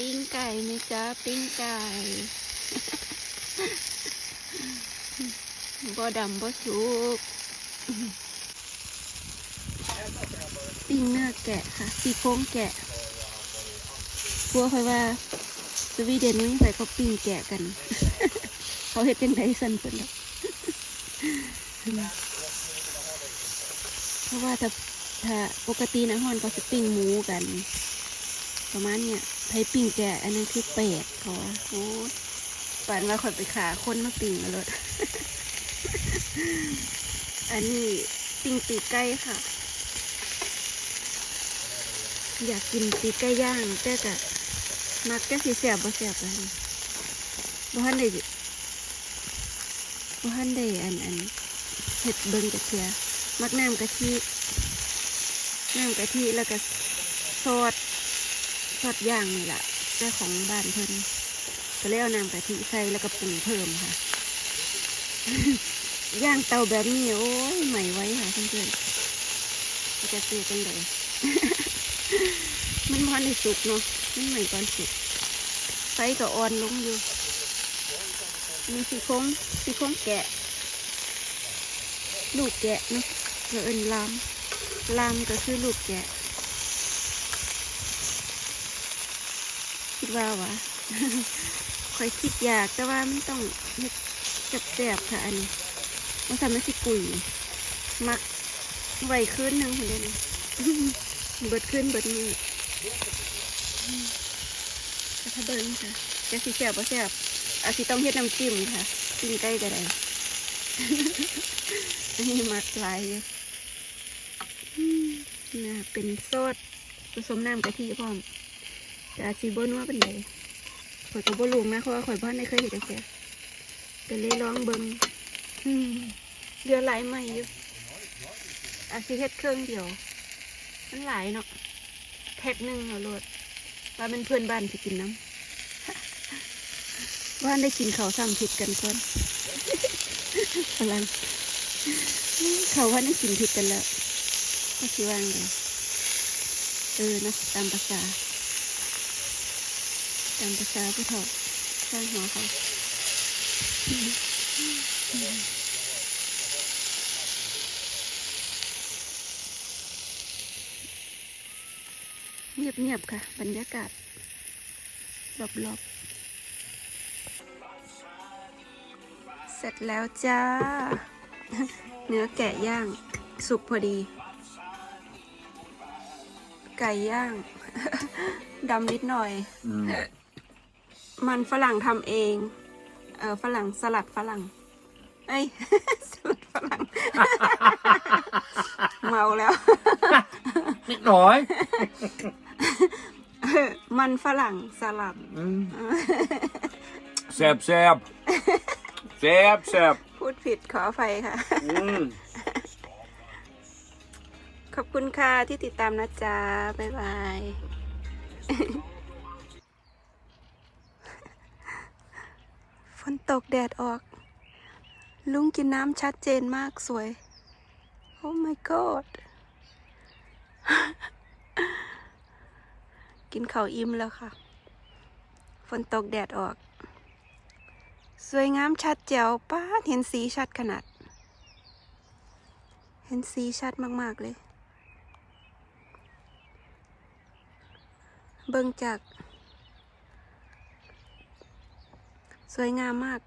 ปิ้งไก่ไหมจ๊ะปิ้งไก่บ่ดำบ่สุกปิ้งเนื้อแกะค่ะปีโค้งแกะกลัวคอยว่าสวีเดนนี่ใส่เขาปิ้งแกะกัน เขาเห็ดยังไงสันเพิ่นเพราะว่าถ้าถ้าปกตินะฮอนเขาจะปิ้งหมูกัน ประมาณเนี่ยไทยปิ้งแกอันนั้นคือเป็ดเขาว่าโอ้ยฝันว่าข่อยไปขาคนมาปิ้งมาเลยอันนี้ปิ้งปีกไก่ค่ะ อยากกินปีกไก่ย่างแต่กะมักจะสีแสบบ่แสบเลยบ่ทันได้บ่ทันได้อันอันเห็ดเบิ่งกระเทียมักน้ำกะทิน้ำกะทิแล้วก็ซอส ซอสย่างนี่แหละแต่ของบ้านเพิ่นก็เลยเอาน้ำกะทิใส่แล้วก็ปรุงเพิ่มค่ะ ย่างเตาแบบนี้โอ้ยใหม่ไว้ค่ะเพื่อนๆจะเสียกันเลยมันพอนในสุกเนาะมันใหม่ก่อนสุกไฟก็อ่อนลงอยู่ มีสีโค้งสีโค้งแกะ ลูกแกะเนาะเออเอินลามลามก็คือลูกแกะ คิด ว่าวะคอยคิดอยากแต่ว่ามันต้องเฮ็ดแซ่บๆค่ะ อันนี้มันทำให้สิกุยมักไวขึ้นหนึ่งคนเดียวนี่เบิดขึ้นเบิดนี่ถ้าเบิ้งค่ะจะสิแซ่บบ่แซ่บอาจสิต้องเฮ็ดน้ำจิ้มค่ะจิ้มใกล้ก็ได้อันนี้มักหลายอยู่อืมน่าเป็นโซดผสมน้ำกะทิพร้อม อาจสิบ่นัวเป็นไดข่อยก็บ่รู้นะเพราะว่าข่อยบ้านไม่เคยเห็นจักแค่ก็เลยลองเบิ่งเดือไหลใหม่อยู่อาจสิเฮ็ดเครื่องเดียวมันหลายเนาะแพ็คหนึ่งเอาโลดว่าเป็นเพื่อนบ้านสิกินน้ำบ้านได้กินเขาวซ้ำผิดกันก่อนพลังเขาว่าได้กินผิดกันแล้วก็คิดว่าไงเออนะตามภาษา ตามภาษาผู้เฒ่าสร้างหัวเขาเงียบๆค่ะ บรรยากาศรอบๆ เสร็จแล้วจ้า เนื้อแกะย่าง สุกพอดี ไก่ย่าง ดำนิดหน่อยอ มมันฝรั่งทำเอง เออฝรั่งสลัดฝรั่ง เอ้ย สลัดฝรั่ง เมาแล้ว นิดหน่อยเออมันฝรั่งสลัดอืมแซบแซบแซบแซบพูดผิดขออภัยค่ะ อืมขอบคุณค่ะที่ติดตามนะจ๊ะ บ๊ายบาย นตกแดดออก ลุงกินน้ำชัดเจนมากสวย โอ้ my god กินข้าวอิ่มแล้วค่ะ ฝนตกแดดออก สวยงามชัดแจ๋วป้าเห็นสีชัดขนาด เห็นสีชัดมาก ๆ เลย เบิ่งจาก สวยงามมาก